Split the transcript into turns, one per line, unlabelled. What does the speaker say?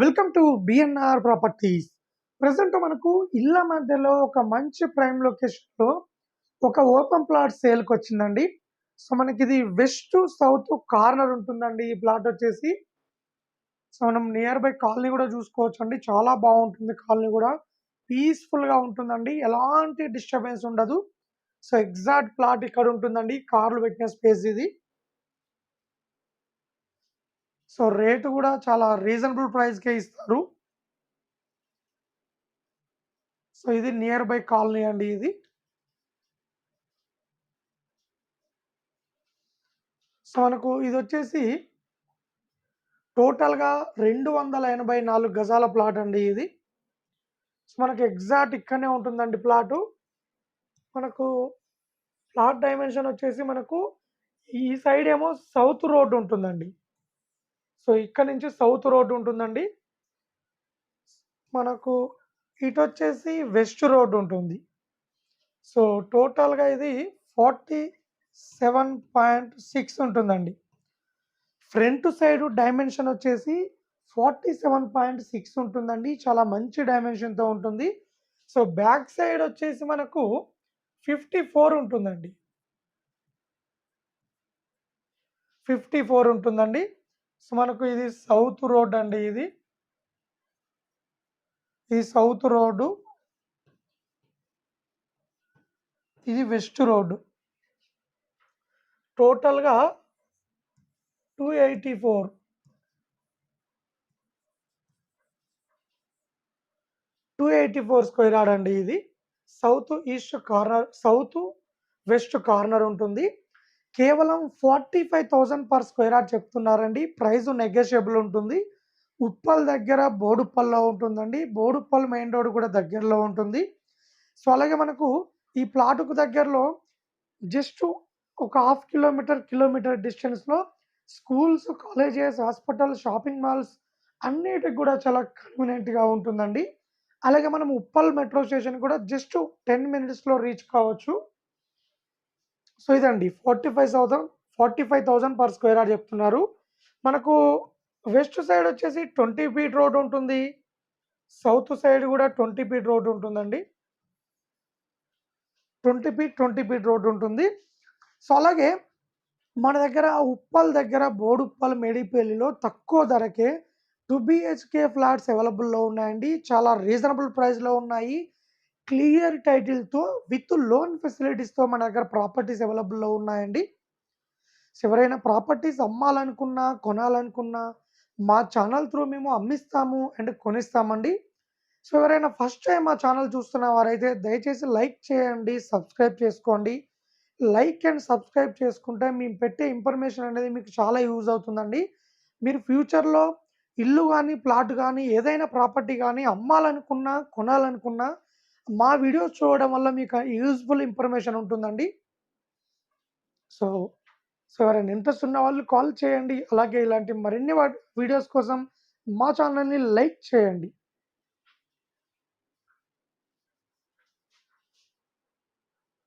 Welcome to BNR properties present మనకు ఇళ్ళ మధ్యలో ఒక మంచి ప్రైమ్ లొకేషన్లో ఒక ఓపెన్ ప్లాట్ సేల్కి వచ్చిందండి. సో మనకి ఇది వెస్ట్ సౌత్ కార్నర్ ఉంటుందండి ఈ ప్లాట్ వచ్చేసి. సో మనం నియర్ బై కాలనీ కూడా చూసుకోవచ్చు అండి చాలా బాగుంటుంది కాలనీ కూడా. పీస్ఫుల్గా ఉంటుందండి. ఎలాంటి డిస్టర్బెన్స్ ఉండదు. సో ఎగ్జాక్ట్ ప్లాట్ ఇక్కడ ఉంటుందండి. కార్లు పెట్టిన స్పేస్ ఇది. సో రేటు కూడా చాలా రీజనబుల్ ప్రైస్కే ఇస్తారు. సో ఇది నియర్ బై కాలనీ అండి ఇది. సో మనకు ఇది వచ్చేసి టోటల్గా రెండు వందల ఎనభై నాలుగు గజాల ప్లాట్ అండి ఇది. సో మనకు ఎగ్జాక్ట్ ఇక్కడనే ఉంటుందండి ప్లాటు. మనకు ప్లాట్ డైమెన్షన్ వచ్చేసి మనకు ఈ సైడ్ ఏమో సౌత్ రోడ్ ఉంటుందండి. సో ఇక్కడ నుంచి సౌత్ రోడ్డు ఉంటుందండి. మనకు ఇటు వచ్చేసి వెస్ట్ రోడ్ ఉంటుంది. సో టోటల్గా ఇది ఫార్టీ సెవెన్ పాయింట్ సిక్స్ ఉంటుందండి. ఫ్రంట్ సైడ్ డైమెన్షన్ వచ్చేసి ఫార్టీ సెవెన్ పాయింట్ సిక్స్ ఉంటుందండి. చాలా మంచి డైమెన్షన్తో ఉంటుంది. సో బ్యాక్ సైడ్ వచ్చేసి మనకు ఫిఫ్టీ ఫోర్ ఉంటుందండి. ఫిఫ్టీ ఫోర్ ఉంటుందండి. సో మనకు ఇది సౌత్ రోడ్ అండి ఇది. ఇది సౌత్ రోడ్డు ఇది వెస్ట్ రోడ్డు టోటల్గా two eighty four. Two eighty four square yard అండి ఇది. South east corner south west corner ఉంటుంది. కేవలం forty five thousand per square yard చెప్తున్నారండి. ప్రైస్ నెగోషియబుల్ ఉంటుంది. ఉప్పల్ దగ్గర బోడుప్పల్లో ఉంటుందండి. బోడుప్పల్ మెయిన్ రోడ్ కూడా దగ్గరలో ఉంటుంది. సో అలాగే మనకు ఈ ప్లాటుకు దగ్గరలో జస్ట్ ఒక హాఫ్ కిలోమీటర్ కిలోమీటర్ డిస్టెన్స్లో schools colleges hospital shopping malls అన్నిటికి కూడా చాలా కన్వీనియంట్గా ఉంటుందండి. అలాగే మనం ఉప్పల్ మెట్రో స్టేషన్ కూడా జస్ట్ టెన్ మినిట్స్లో రీచ్ కావచ్చు. సో ఇదండి forty five thousand forty five thousand per square yard చెప్తున్నారు. మనకు వెస్ట్ సైడ్ వచ్చేసి ట్వంటీ ఫీట్ రోడ్ ఉంటుంది. సౌత్ సైడ్ కూడా ట్వంటీ ఫీట్ రోడ్ ఉంటుందండి. Twenty feet twenty feet road ఉంటుంది. సో అలాగే మన దగ్గర ఉప్పల్ దగ్గర బోడుప్పల్ మేడిపల్లిలో తక్కువ ధరకే టూ బిహెచ్కే ఫ్లాట్స్ అవైలబుల్లో ఉన్నాయండి. చాలా రీజనబుల్ ప్రైస్లో ఉన్నాయి. క్లియర్ టైటిల్తో విత్ లోన్ ఫెసిలిటీస్తో మన దగ్గర ప్రాపర్టీస్ అవైలబుల్లో ఉన్నాయండి. ఎవరైనా ప్రాపర్టీస్ అమ్మాలనుకున్నా కొనాలనుకున్నా మా ఛానల్ త్రూ మేము అమ్మిస్తాము అండ్ కొనిస్తామండి. సో ఎవరైనా ఫస్ట్ టైం మా ఛానల్ చూస్తున్న వారైతే దయచేసి లైక్ చేయండి సబ్స్క్రైబ్ చేసుకోండి. లైక్ అండ్ సబ్స్క్రైబ్ చేసుకుంటే మేము పెట్టే ఇన్ఫర్మేషన్ అనేది మీకు చాలా యూజ్ అవుతుందండి. మీరు ఫ్యూచర్లో ఇల్లు కానీ ప్లాట్ కానీ ఏదైనా ప్రాపర్టీ కానీ అమ్మాలనుకున్నా కొనాలనుకున్నా మా వీడియోస్ చూడడం వల్ల మీకు యూజ్ఫుల్ ఇన్ఫర్మేషన్ ఉంటుందండి. సో సో ఎవరైనా ఇంట్రెస్ట్ ఉన్న వాళ్ళు కాల్ చేయండి. అలాగే ఇలాంటి మరిన్ని వీడియోస్ కోసం మా ఛానల్ని లైక్ చేయండి.